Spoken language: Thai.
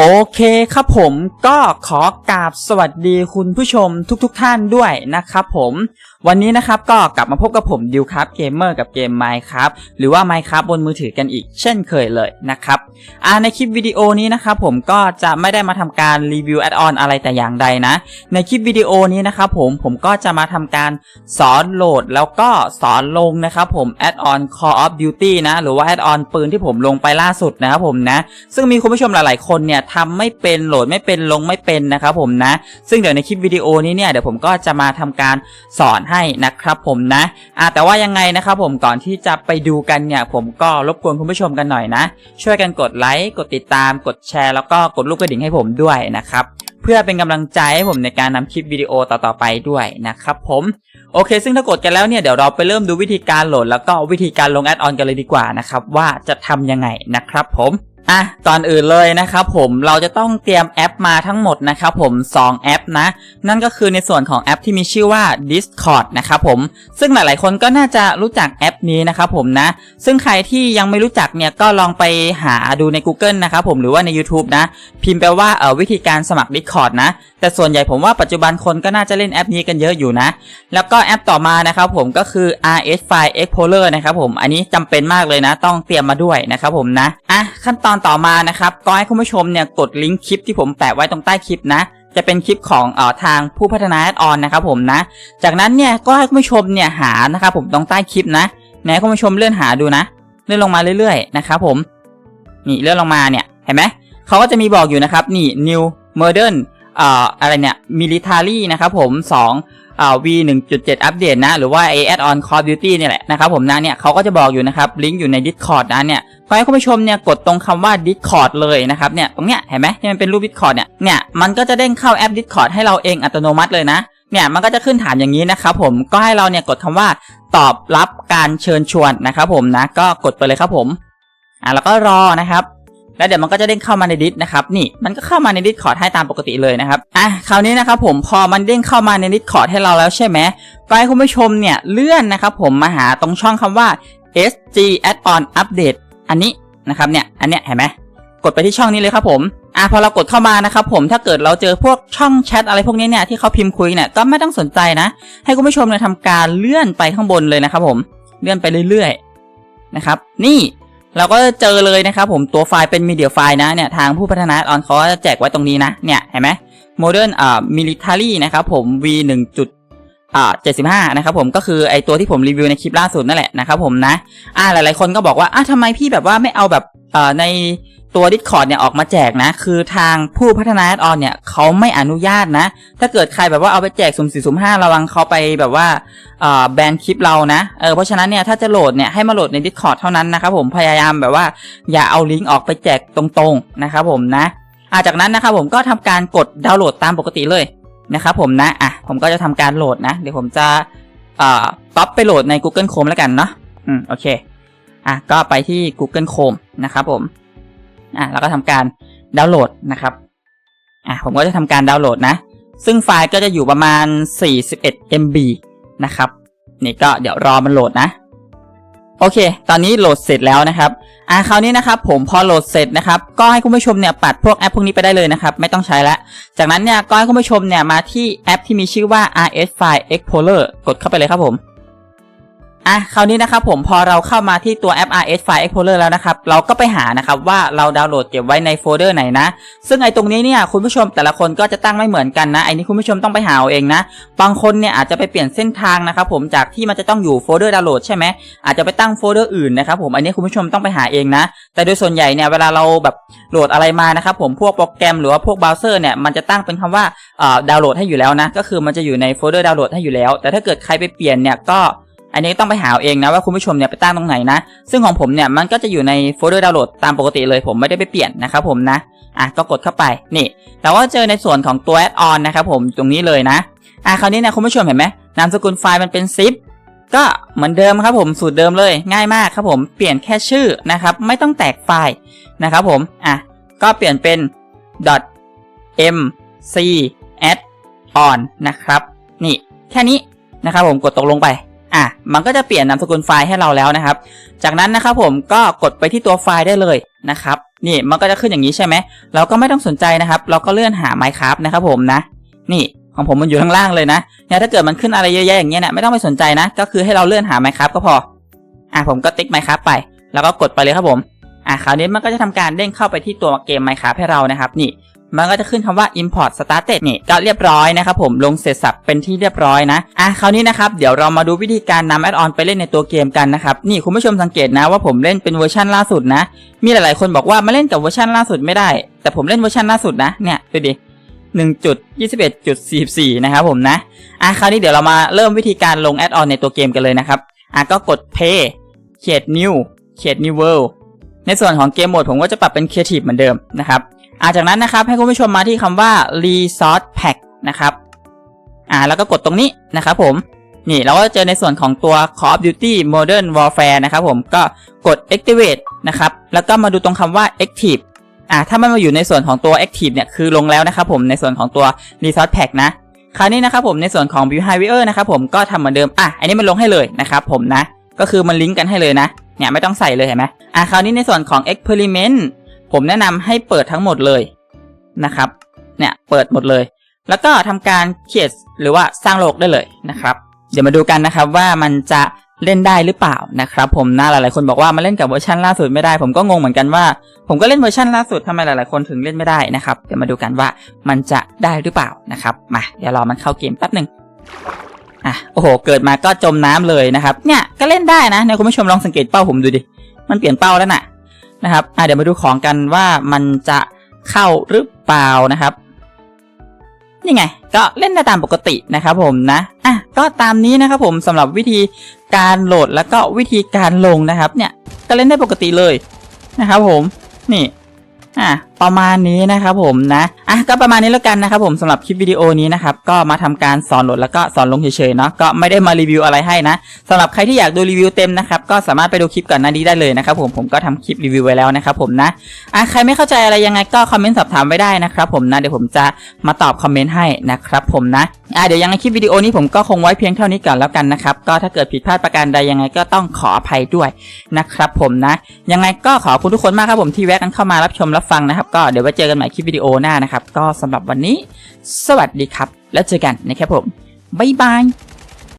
โอเคครับผมก็ขอกราบสวัสดีคุณผู้ชมทุกๆทท่านด้วยนะครับผมวันนี้นะครับก็กลับมาพบกับผมดิวครับเกมเมอร์กับเกม Minecraft หรือว่า Minecraft บนมือถือกันอีกเช่นเคยเลยนะครับอ่าในคลิปวิดีโอนี้นะครับผมก็จะไม่ได้มาทำการรีวิวแอดออนอะไรแต่อย่างใดนะ ในคลิปวิดีโอนี้นะครับผมผมก็จะมาทำการสอนโหลดแล้วก็สอนลงนะครับผมแอดออน Call of Duty นะหรือว่าแอดออนปืนที่ผมลงไปล่าสุดนะครับผมนะซึ่งมีคุณผู้ชมหลายๆคนเนี่ยทำไม่เป็นโหลดไม่เป็นลงไม่เป็นนะครับผมนะ ซึ่งเดี๋ยวในคลิปวิดีโอนี้เนี่ยเดี๋ยวผมก็จะมาทำการสอนให้นะครับผมนะอ่าแต่ว่ายังไงนะครับผมก่อนที่จะไปดูกันเนี่ยผมก็รบกวนคุณผู้ชมกันหน่อยนะ ช่วยกันกดไลค์กดติดตาม กดแชร์ แล้วก็กดรูปกระดิ่งให้ผมด้วยนะครับเพื่อเป็นกำลังใจให้ผมในการนำคลิปวิดีโอต่อๆไปด้วยนะครับผมโอเค ซึ่งถ้ากดกันแล้วเนี่ยเดี๋ยวเราไปเริ่มดูวิธีการโหลด แล้วก็วิธีการลงแอดออนกันเลยดีกว่านะครับว่าจะทำยังไงนะครับผม อะตอนอื่นเลยนะครับผมเราจะต้องเตรียมแอปมาทั้งหมดนะครับผม 2 แอปนะ นั่นก็คือในส่วนของแอปที่มีชื่อว่า Discord นะครับผม ซึ่งหลายๆคนก็น่าจะรู้จักแอปนี้นะครับผมนะ ซึ่งใครที่ยังไม่รู้จักเนี่ยก็ลองไปหาดูใน Google นะครับผมหรือว่าใน YouTube นะ พิมพ์ไปว่าเออวิธีการสมัคร Discord นะแต่ส่วนใหญ่ผมว่าปัจจุบันคนก็น่าจะเล่นแอปนี้กันเยอะอยู่นะ แล้วก็แอปต่อมานะครับผมก็คือ RS File Explorer นะครับผมอันนี้จำเป็นมากเลยนะ ต้องเตรียมมาด้วยนะครับผมนะอะขั้นตอนต่อมานะครับก็ให้คุณผู้ชมเนี่ยกดลิงก์คลิปที่ผมแปะไว้ตรงใต้คลิปนะจะเป็นคลิปของเอ่อทางผู้พัฒนาแอดออนนะครับผมนะ จากนั้นเนี่ยก็ให้คุณผู้ชมเนี่ยหานะครับผมตรงใต้คลิปนะไหนคุณผู้ชมเลื่อนหาดูนะ เลื่อนลงมาเรื่อยๆนะครับผมนี่เลื่อนลงมาเนี่ยเห็นไหมเขาก็จะมีบอกอยู่นะครับนี่ new modern อ่ออะไรเนี่ย military นะครับผม2อ่า v 1.7 อัปเดตนะ หรือว่า a add on call of duty เนี่ยแหละนะครับผมนะเนี่ยเขาก็จะบอกอยู่นะครับ ลิงก์อยู่ใน discord นะเนี่ยขอให้คุณผู้ชมเนี่ยกดตรงคำว่า discord เลยนะครับเนี่ยตรงเนี้ยเห็นไหมที่มันเป็นรูป discord เนี่ยเนี่ยมันก็จะเด้งเข้าแอป discord ให้เราเองอัตโนมัติเลยนะเนี่ยมันก็จะขึ้นถามอย่างนี้นะครับผมก็ให้เราเนี่ยกดคำว่าตอบรับการเชิญชวนนะครับผมนะก็กดไปเลยครับผมอ่าแล้วก็รอนะครับ แล้วเดี๋ยวมันก็จะเด้งเข้ามาในดิสนะครับนี่มันก็เข้ามาในดิสคอร์ดให้ตามปกติเลยนะครับอะคราวนี้นะครับผมพอมันเด้งเข้ามาในดิสคอร์ดให้เราแล้วใช่ไหมก็ให้คุณผู้ชมเนี่ยเลื่อนนะครับผมมาหาตรงช่องคำว่า SG Add-on Update อันนี้นะครับเนี่ยอันเนี้ยเห็นไหมกดไปที่ช่องนี้เลยครับผมอะพอเรากดเข้ามานะครับผมถ้าเกิดเราเจอพวกช่องแชทอะไรพวกนี้เนี่ยที่เขาพิมพ์คุยเนี่ยก็ไม่ต้องสนใจนะ ให้คุณผู้ชมเนี่ยทำการเลื่อนไปข้างบนเลยนะครับผมเลื่อนไปเรื่อยๆนะครับ นี่ เราก็เจอเลยนะครับผมตัวไฟล์เป็นมีเดียไฟล์นะเนี่ยทางผู้พัฒนาออนเขาจะแจกไว้ตรงนี้นะเนี่ยเห็นไหมโมเดิร์นอ่ามิลิทารีนะครับผม v 1จุดอ่า75นะครับผมก็คือไอตัวที่ผมรีวิวในคลิปล่าสุดนั่นแหละนะครับผมนะ อ่าหลายๆคนก็บอกว่าอ่าทำไมพี่แบบว่าไม่เอาแบบเอ่อใน ตัว Discord เนี่ยออกมาแจกนะ คือทางผู้พัฒนาแอออนเนี่ยเขาไม่อนุญาตนะ ถ้าเกิดใครแบบว่าเอาไปแจกสุ่มสี่สุ่มห้าระวังเขาไปแบบว่าแบนคลิปเรานะเออเพราะฉะนั้นเนี่ยถ้าจะโหลดเนี่ยให้มาโหลดใน Discord เท่านั้นนะครับผมพยายามแบบว่าอย่าเอาลิงก์ออกไปแจกตรงๆนะครับผมนะอาจากนั้นนะครับผมก็ทำการกดดาวน์โหลดตามปกติเลยนะครับผมนะอะผมก็จะทำการโหลดนะ เดี๋ยวผมจะเอ่อก๊อปไปโหลดใน Google Chrome แล้วกันเนาะอืมโอเคอะก็ไปที่ Google Chrome นะครับผม อะแล้วก็ทำการดาวน์โหลดนะครับอะผมก็จะทำการดาวน์โหลดนะ ซึ่งไฟล์ก็จะอยู่ประมาณ 41 MB นะครับนี่ก็เดี๋ยวรอมันโหลดนะ โอเค ตอนนี้โหลดเสร็จแล้วนะครับอ่าคราวนี้นะครับผมพอโหลดเสร็จนะครับ ก็ให้คุณผู้ชมเนี่ยปัดพวกแอปพวกนี้ไปได้เลยนะครับ ไม่ต้องใช้แล้วจากนั้นเนี่ยก็ให้คุณผู้ชมเนี่ยมาที่แอปที่มีชื่อว่า RS File Explorer กดเข้าไปเลยครับผม อะคราวนี้นะครับผมพอเราเข้ามาที่ตัวแอป RS File Explorer แล้วนะครับ เราก็ไปหานะครับว่าเราดาวน์โหลดเก็บไว้ในโฟลเดอร์ไหนนะ ซึ่งไอ้ตรงนี้เนี่ยคุณผู้ชมแต่ละคนก็จะตั้งไม่เหมือนกันนะไอ้นี้คุณผู้ชมต้องไปหาเอาเองนะ บางคนเนี่ยอาจจะไปเปลี่ยนเส้นทางนะครับผมจากที่มันจะต้องอยู่โฟลเดอร์ดาวน์โหลดใช่ไหมอาจจะไปตั้งโฟลเดอร์อื่นนะครับผมอันนี้คุณผู้ชมต้องไปหาเองนะ แต่โดยส่วนใหญ่เนี่ยเวลาเราแบบโหลดอะไรมานะครับผมพวกโปรแกรมหรือว่าพวกเบราว์เซอร์เนี่ยมันจะตั้งเป็นคำว่าดาวน์โหลดให้อยู่แล้วนะก็คือมันจะอยู่ในโฟลเดอร์ดาวน์โหลดให้อยู่แล้ว แต่ถ้าเกิดใครไปเปลี่ยนเนี่ยก็ อันนี้ต้องไปหาเองนะว่าคุณผู้ชมเนี่ยไปตั้งตรงไหนนะ ซึ่งของผมเนี่ยมันก็จะอยู่ในโฟลเดอร์ดาวน์โหลดตามปกติเลยผมไม่ได้ไปเปลี่ยนนะครับผมนะ อะก็กดเข้าไปนี่ แต่ว่าเจอในส่วนของตัวแอดออนนะครับผมตรงนี้เลยนะ อะคราวนี้นี่ยคุณผู้ชมเห็นไหมนามสกุลไฟล์มันเป็นซิปก็เหมือนเดิมครับผมสูตรเดิมเลยง่ายมากครับผมเปลี่ยนแค่ชื่อนะครับไม่ต้องแตกไฟล์นะครับผมอะก็เปลี่ยนเป็น .mc add on นะครับ นี่แค่นี้นะครับผมกดตกลงไป อะมันก็จะเปลี่ยนนามสกุลไฟล์ให้เราแล้วนะครับ จากนั้นนะครับผมก็กดไปที่ตัวไฟล์ได้เลยนะครับ นี่มันก็จะขึ้นอย่างนี้ใช่ไหมเราก็ไม่ต้องสนใจนะครับ เราก็เลื่อนหา Minecraft นะครับผมนะ นี่ของผมมันอยู่ข้างล่างเลยนะเนี่ยถ้าเกิดมันขึ้นอะไรเยอะแยะอย่างเงี้ยเนี่ยไม่ต้องไปสนใจนะ ก็คือให้เราเลื่อนหา Minecraft ก็พอ อะผมก็ติ๊ก Minecraft ไป แล้วก็กดไปเลยครับผมอะคราวนี้มันก็จะทำการเด้งเข้าไปที่ตัวเกม Minecraft ให้เรานะครับ นี่ มันก็จะขึ้นคำว่า import started นี่ก็เรียบร้อยนะครับผมลงเสร็จสับเป็นที่เรียบร้อยนะอะคราวนี้นะครับเดี๋ยวเรามาดูวิธีการนำแอดออนไปเล่นในตัวเกมกันนะครับนี่คุณผู้ชมสังเกตนะว่าผมเล่นเป็นเวอร์ชันล่าสุดนะ มีหลายๆคนบอกว่ามาเล่นกับเวอร์ชันล่าสุดไม่ได้ แต่ผมเล่นเวอร์ชันล่าสุดนะเนี่ยดูดิ1.21.44 นะครับผมนะอะคราวนี้เดี๋ยวเรามาเริ่มวิธีการลงแอดออนในตัวเกมกันเลยนะครับอะก็กด play เขียน new เขียน new world ในส่วนของเกมโหมดผมก็จะปรับเป็น creative เหมือนเดิมนะครับ อ่าจากนั้นนะครับให้คุณผู้ชมมาที่คำว่า resource pack นะครับอ่าแล้วก็กดตรงนี้นะครับผมนี่เราก็จะเจอในส่วนของตัว Call of Duty Modern Warfare นะครับผมก็กด activate นะครับแล้วก็มาดูตรงคำว่า active อ่าถ้ามันมาอยู่ในส่วนของตัว active เนี่ยคือลงแล้วนะครับผมในส่วนของตัว resource pack นะคราวนี้นะครับผมในส่วนของ behavior นะครับผมก็ทำเหมือนเดิมอะอันนี้มันลงให้เลยนะครับผมนะก็คือมันลิงก์กันให้เลยนะเนี่ยไม่ต้องใส่เลยเห็นไหมอะคราวนี้ในส่วนของ experiment ผมแนะนำให้เปิดทั้งหมดเลยนะครับ เนี่ยเปิดหมดเลย แล้วก็ทำการเขียนหรือว่าสร้างโลกได้เลยนะครับ เดี๋ยวมาดูกันนะครับว่ามันจะเล่นได้หรือเปล่านะครับผมนะหลายๆคนบอกว่ามาเล่นกับเวอร์ชันล่าสุดไม่ได้ ผมก็งงเหมือนกันว่า ผมก็เล่นเวอร์ชันล่าสุดทำไมหลายๆคนถึงเล่นไม่ได้นะครับเดี๋ยวมาดูกันว่ามันจะได้หรือเปล่านะครับมาเดี๋ยวรอมันเข้าเกมแป๊บหนึ่งอะโอ้โห เกิดมาก็จมน้ำเลยนะครับ เนี่ยก็เล่นได้นะเนี่ยคุณผู้ชมลองสังเกตเป้าผมดูดิมันเปลี่ยนเป้าแล้วน่ะ นะครับอะเดี๋ยวมาดูของกันว่ามันจะเข้าหรือเปล่านะครับนี่ไง ก็เล่นได้ตามปกตินะครับผมนะอะก็ตามนี้นะครับผมสำหรับวิธีการโหลดแล้วก็วิธีการลงนะครับ เนี่ยก็เล่นได้ปกติเลยนะครับผมนี่อะ ประมาณนี้นะครับผมนะอะก็ประมาณนี้แล้วกันนะครับผมสำหรับคลิปวิดีโอนี้นะครับก็มาทำการสอนโหลดแล้วก็สอนลงเฉยๆเนาะก็ไม่ได้มารีวิวอะไรให้นะสำหรับใครที่อยากดูรีวิวเต็มนะครับก็สามารถไปดูคลิปก่อนหน้านี้ได้เลยนะครับผมผมก็ทำคลิปรีวิวไว้แล้วนะครับผมนะอะใครไม่เข้าใจอะไรยังไงก็คอมเมนต์สอบถามไว้ได้นะครับผมนะเดี๋ยวผมจะมาตอบคอมเมนต์ให้นะครับผมนะอะเดี๋ยวยังไงคลิปวิดีโอนี้ผมก็คงไว้เพียงเท่านี้ก่อนแล้วกันนะครับก็ถ้าเกิดผิดพลาดประการใดยังไงก็ต้องขออภัยด้วยนะครับผมนะยังไงก็ขอบคุณทุกคนมากครับผมที่แวะกันเข้ามารับชมรับฟังนะครับก็เดี๋ยวไว้เจอกันใหม่คลิปวิดีโอหน้านะครับ ก็สำหรับวันนี้ สวัสดีครับ แล้วเจอกันนะครับผม บ๊ายบาย